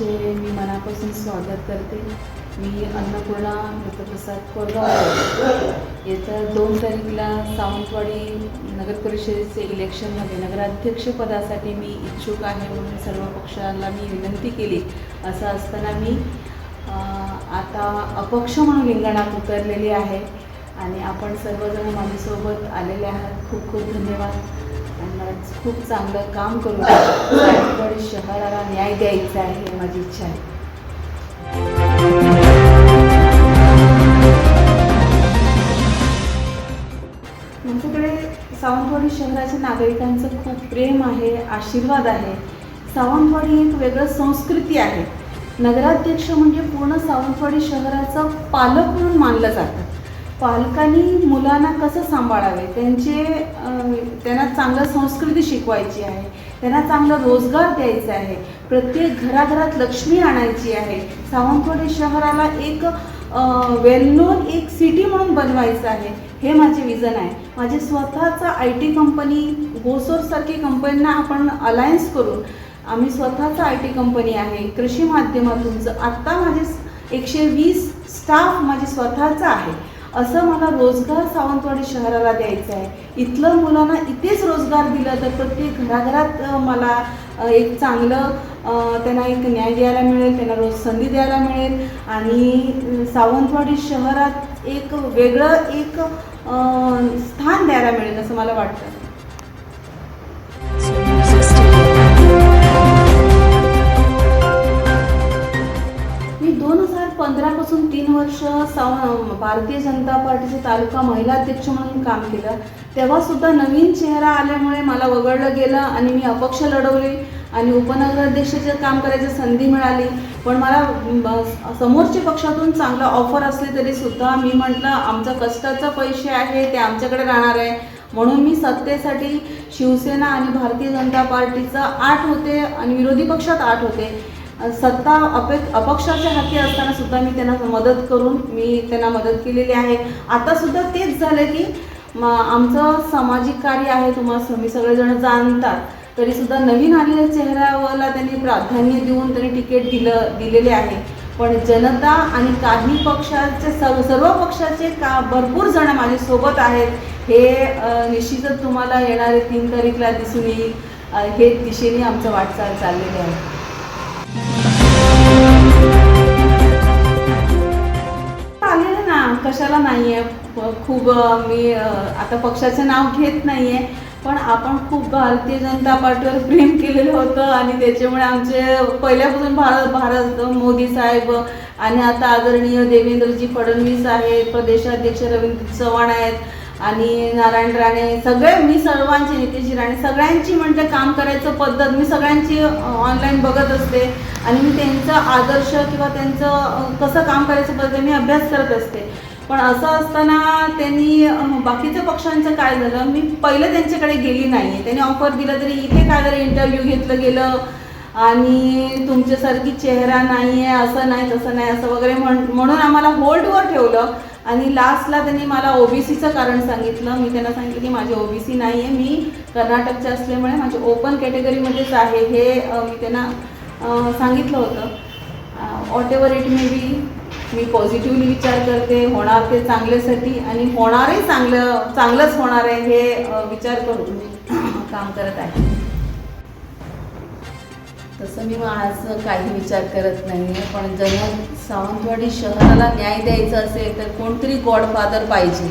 सर्वांचे मी मनापासून स्वागत करते मी अन्नपूर्णा मृतप्रसाद कोरगाव. येत्या दोन तारीखला सावंतवाडी नगर परिषदेचे इलेक्शनमध्ये नगराध्यक्षपदासाठी मी इच्छुक आहे म्हणून सर्व पक्षाला मी विनंती केली. असं असताना मी आता अपक्ष म्हणून रिंगणात उतरलेली आहे आणि आपण सर्वजण माझ्यासोबत आलेले आहात. खूप खूप धन्यवाद. खूप चांगलं काम करून सावंतवाडी शहराला न्याय द्यायचा आहे ही माझी इच्छा आहे. आमच्याकडे सावंतवाडी शहराच्या नागरिकांचं खूप प्रेम आहे आशीर्वाद आहे. सावंतवाडी एक वेगळं संस्कृती आहे. नगराध्यक्ष म्हणजे पूर्ण सावंतवाडी शहराचं पालक म्हणून मानलं जातं. पालकांनी मुलांना कसं सांभाळावे? त्यांचे त्यांना चांगलं संस्कृती शिकवायची आहे. त्यांना चांगला रोजगार द्यायचा आहे. प्रत्येक घराघरात लक्ष्मी आणायची आहे. सावंतवाडी शहराला एक वेल नोन एक सिटी म्हणून बनवायचं आहे. हे माझे विजन आहे. माझे स्वतःचा आय टी कंपनी गोसोरसारखी कंपन्यांना आपण अलायन्स करून आम्ही स्वतःचा आय टी कंपनी आहे. कृषी माध्यमातून. आत्ता माझे एकशे वीस स्टाफ माझे स्वतःचा आहे. असं मला रोजगार सावंतवाडी शहराला द्यायचं आहे. इथलं मुलांना इथेच रोजगार दिला तर प्रत्येक घराघरात मला एक चांगलं त्यांना एक न्याय द्यायला मिळेल त्यांना रोज संधी द्यायला मिळेल. आणि सावंतवाडी शहरात एक वेगळं एक स्थान द्यायला मिळेल असं मला वाटतं. भारतीय जनता पार्टीचे तालुका महिला अध्यक्ष म्हणून काम केलं. तेव्हा सुद्धा नवीन चेहरा आल्यामुळे मला वगळलं गेलं आणि मी अपक्ष लढवली आणि उपनगराध्यक्षाचं काम करायची संधी मिळाली. पण मला समोरच्या पक्षातून चांगलं ऑफर असले तरी सुद्धा मी म्हटलं आमचं कष्टाचं पैसे आहे ते आमच्याकडे राहणार आहे. म्हणून मी सत्तेसाठी शिवसेना आणि भारतीय जनता पार्टीचं आठ होते आणि विरोधी पक्षात आठ होते. सत्ता अपे अपक्षाच्या हाती असताना सुद्धा मी त्यांना मदत करून मी त्यांना मदत केलेली आहे. आता सुद्धा तेच झालं की म आमचं सामाजिक कार्य आहे तुम्हाला मी सगळेजण जाणतात. तरी सुद्धा नवीन आलेल्या चेहऱ्यावरला त्यांनी प्राधान्य देऊन त्यांनी तिकीट दिलं दिलेले आहे. पण जनता आणि काही पक्षाचे सर्व सर्व पक्षाचे का भरपूर जण माझ्यासोबत आहेत. हे निश्चितच तुम्हाला येणारे तीन तारीखला दिसून येईल. हे दिशेने आमचं वाटचाल चाललेली आहे. आलेलं ना कशाला नाहीये? खूप मी आता पक्षाचं नाव घेत नाहीये पण आपण खूप भारतीय जनता पार्टीवर प्रेम केलेलं होतं आणि त्याच्यामुळे आमचे पहिल्यापासून भारत भारत मोदी साहेब आणि आता आदरणीय देवेंद्रजी फडणवीस आहेत प्रदेशाध्यक्ष रवींद्र चव्हाण आहेत आणि नारायण राणे सगळे मी सर्वांची नितेशजी राणे सगळ्यांची म्हटलं काम करायचं पद्धत मी सगळ्यांची ऑनलाईन बघत असते. आणि मी त्यांचा आदर्श किंवा त्यांचं कसं काम करायचं पद्धत मी अभ्यास करत असते. पण असं असताना त्यांनी बाकीच्या पक्षांचं काय झालं मी पहिलं त्यांच्याकडे गेली नाही आहे त्यांनी ऑफर दिलं तरी इथे काय झालं इंटरव्ह्यू घेतलं गेलं. आणि तुमच्यासारखी चेहरा नाही आहे असं नाही तसं नाही असं वगैरे म्हण म्हणून आम्हाला होल्डवर ठेवलं. आणि लास्टला त्यांनी मला ओबीसीचं कारण सांगितलं. मी त्यांना सांगितलं की माझी ओबीसी नाही आहे मी कर्नाटकचे असल्यामुळे माझी ओपन कॅटेगरीमध्येच आहे. हे मी त्यांना सांगितलं होतं. Whatever it may be मी पॉझिटिव्हली विचार करते. होणार ते चांगल्यासाठी आणि होणारही चांगलं चांगलंच होणार आहे हे विचार करून मी काम करत आहे. तसं मी आज काही विचार करत नाही आहे पण जर सावंतवाडी शहराला न्याय द्यायचा असेल तर कोणतरी गॉडफादर पाहिजे.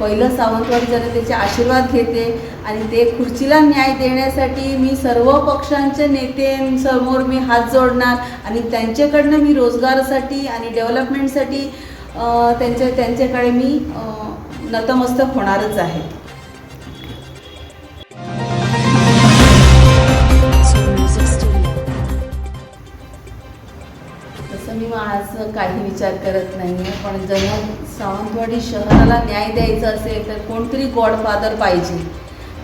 पहिलं सावंतवाडी जनतेचे आशीर्वाद घेते आणि ते खुर्चीला न्याय देण्यासाठी मी सर्व पक्षांच्या नेत्यांसमोर मी हात जोडणार आणि त्यांच्याकडनं मी रोजगारासाठी आणि डेव्हलपमेंटसाठी त्यांच्या त्यांच्याकडे मी नतमस्तक होणारच आहे. तसं मी आज काही विचार करत नाही आहे पण जर सावंतवाडी शहराला न्याय द्यायचा असेल तर कोणतरी गॉडफादर पाहिजे.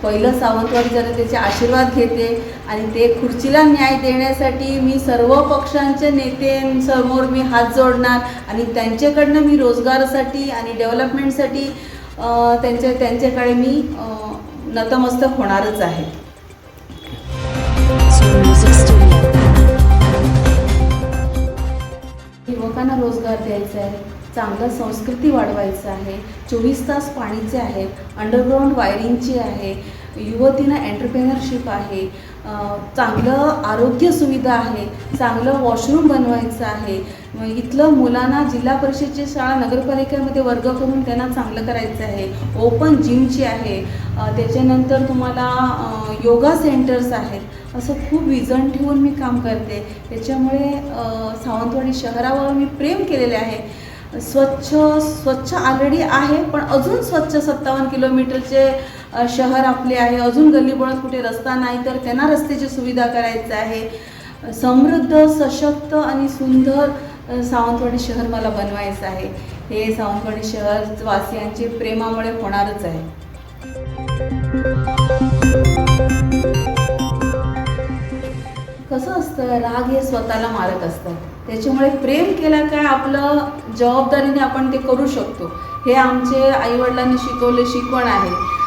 पहिलं सावंतवाडी जनतेचे आशीर्वाद घेते आणि ते खुर्चीला न्याय देण्यासाठी मी सर्व पक्षांच्या नेत्यांसमोर मी हात जोडणार आणि त्यांच्याकडनं मी रोजगारासाठी आणि डेव्हलपमेंटसाठी त्यांच्या त्यांच्याकडे मी नतमस्तक होणारच आहे. रोजगार आहे. चांगलं संस्कृती वाढवायचं आहे. चोवीस तास पाणीचे आहेत अंडरग्राऊंड वायरिंगची आहे. युवतींना एंटरप्रेनरशिप आहे चांगलं आरोग्य सुविधा आहे चांगलं वॉशरूम बनवायचं आहे मग इथलं मुलांना जिल्हा परिषदची शाळा नगरपालिकेमध्ये वर्ग करून त्यांना चांगलं करायचं आहे. ओपन जिमची आहे. त्याच्यानंतर तुम्हाला योगा सेंटर्स आहेत. असं खूप विजन ठेवून मी काम करते. त्याच्यामुळे सावंतवाडी शहरावर मी प्रेम केलेले आहे. स्वच्छ स्वच्छ ऑलरेडी आहे पण अजून स्वच्छ सत्तावन्न किलोमीटरचे शहर आपले आहे. अजून गल्लीबोळात कुठे रस्ता नाही तर त्यांना रस्त्याची सुविधा करायचं आहे. समृद्ध सशक्त आणि सुंदर सावंतवाडी शहर मला बनवायचं आहे. हे सावंतवाडी शहर वासियांचे प्रेमामुळे होणारच आहे. कसं असतं? राग हे स्वतःला मारत असतात त्याच्यामुळे प्रेम केलं काय आपलं जबाबदारीने आपण ते करू शकतो. हे आमचे आईवडिलांनी शिकवले शिकवण आहे.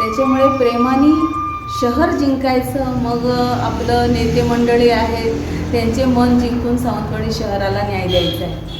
त्याच्यामुळे प्रेमाने शहर जिंकायचं मग आपलं नेते मंडळी आहेत त्यांचे मन जिंकून सावंतवाडी शहराला न्याय द्यायचा आहे.